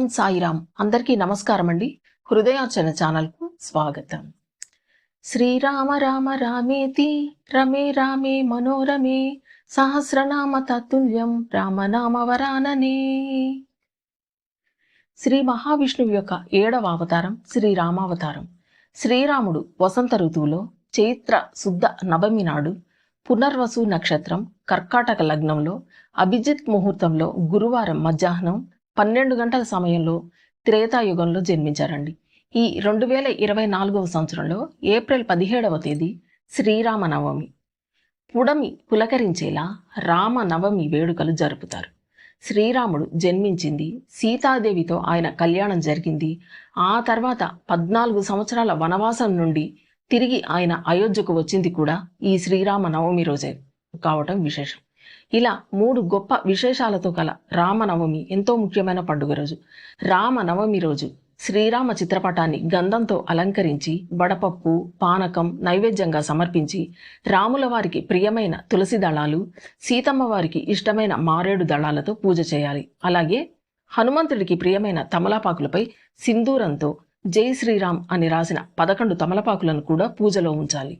ఓం సాయిరామ్. అందరికీ నమస్కారం అండి హృదయార్చన ఛానల్కు స్వాగతం. శ్రీరామ రామ రామేతి రమే రామే మనోరమే సహస్రనామ తత్తుల్యం రామనామ వరాననే. శ్రీ మహావిష్ణువు యొక్క ఏడవ అవతారం శ్రీరామావతారం. శ్రీరాముడు వసంత ఋతువులో చైత్ర శుద్ధ నవమి నాడు పునర్వసు నక్షత్రం కర్కాటక లగ్నంలో అభిజిత్ ముహూర్తంలో గురువారం మధ్యాహ్నం పన్నెండు గంటల సమయంలో త్రేతాయుగంలో జన్మించారండి. ఈ రెండు వేల ఇరవై నాలుగవ సంవత్సరంలో ఏప్రిల్ పదిహేడవ తేదీ శ్రీరామ నవమి పుడమి పులకరించేలా రామ నవమి వేడుకలు జరుపుతారు. శ్రీరాముడు జన్మించింది సీతాదేవితో ఆయన కళ్యాణం జరిగింది. ఆ తర్వాత పద్నాలుగు సంవత్సరాల వనవాసం నుండి తిరిగి ఆయన అయోధ్యకు వచ్చింది కూడా ఈ శ్రీరామ నవమి రోజే. కావటం విశేషం. ఇలా మూడు గొప్ప విశేషాలతో కల రామనవమి ఎంతో ముఖ్యమైన పండుగ రోజు. రామనవమి రోజు శ్రీరామ చిత్రపటాన్ని గంధంతో అలంకరించి వడపప్పు పానకం నైవేద్యంగా సమర్పించి రాముల వారికి ప్రియమైన తులసి దళాలు సీతమ్మ వారికి ఇష్టమైన మారేడు దళాలతో పూజ చేయాలి. అలాగే హనుమంతుడికి ప్రియమైన తమలపాకులపై సింధూరంతో జై శ్రీరామ్ అని రాసిన పదకొండు తమలపాకులను కూడా పూజలో ఉంచాలి.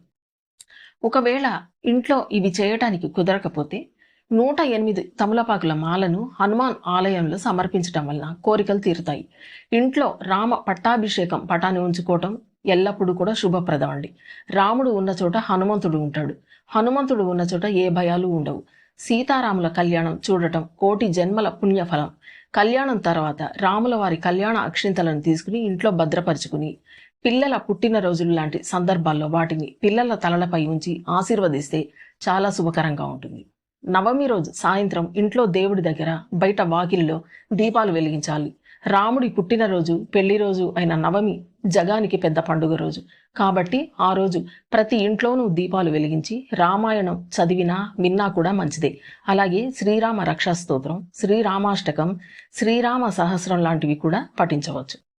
ఒకవేళ ఇంట్లో ఇవి చేయటానికి కుదరకపోతే నూట ఎనిమిది తమలపాకుల మాలను హనుమాన్ ఆలయంలో సమర్పించటం వలన కోరికలు తీరుతాయి. ఇంట్లో రామ పట్టాభిషేకం పటాన్ని ఉంచుకోవటం ఎల్లప్పుడూ కూడా శుభప్రదం అండి. రాముడు ఉన్న చోట హనుమంతుడు ఉంటాడు. హనుమంతుడు ఉన్న చోట ఏ భయాలు ఉండవు. సీతారాముల కళ్యాణం చూడటం కోటి జన్మల పుణ్యఫలం. కళ్యాణం తర్వాత రాముల వారి కళ్యాణ అక్షింతలను తీసుకుని ఇంట్లో భద్రపరుచుకుని పిల్లల పుట్టినరోజులు లాంటి సందర్భాల్లో వాటిని పిల్లల తలలపై ఉంచి ఆశీర్వదిస్తే చాలా శుభకరంగా ఉంటుంది. నవమి రోజు సాయంత్రం ఇంట్లో దేవుడి దగ్గర బయట వాకిల్లో దీపాలు వెలిగించాలి. రాముడి పుట్టినరోజు పెళ్ళి రోజు అయిన నవమి జగానికి పెద్ద పండుగ రోజు. కాబట్టి ఆ రోజు ప్రతి ఇంట్లోనూ దీపాలు వెలిగించి రామాయణం చదివినా విన్నా కూడా మంచిదే. అలాగే శ్రీరామ రక్షా స్తోత్రం శ్రీరామాష్టకం శ్రీరామ సహస్రం లాంటివి కూడా పఠించవచ్చు.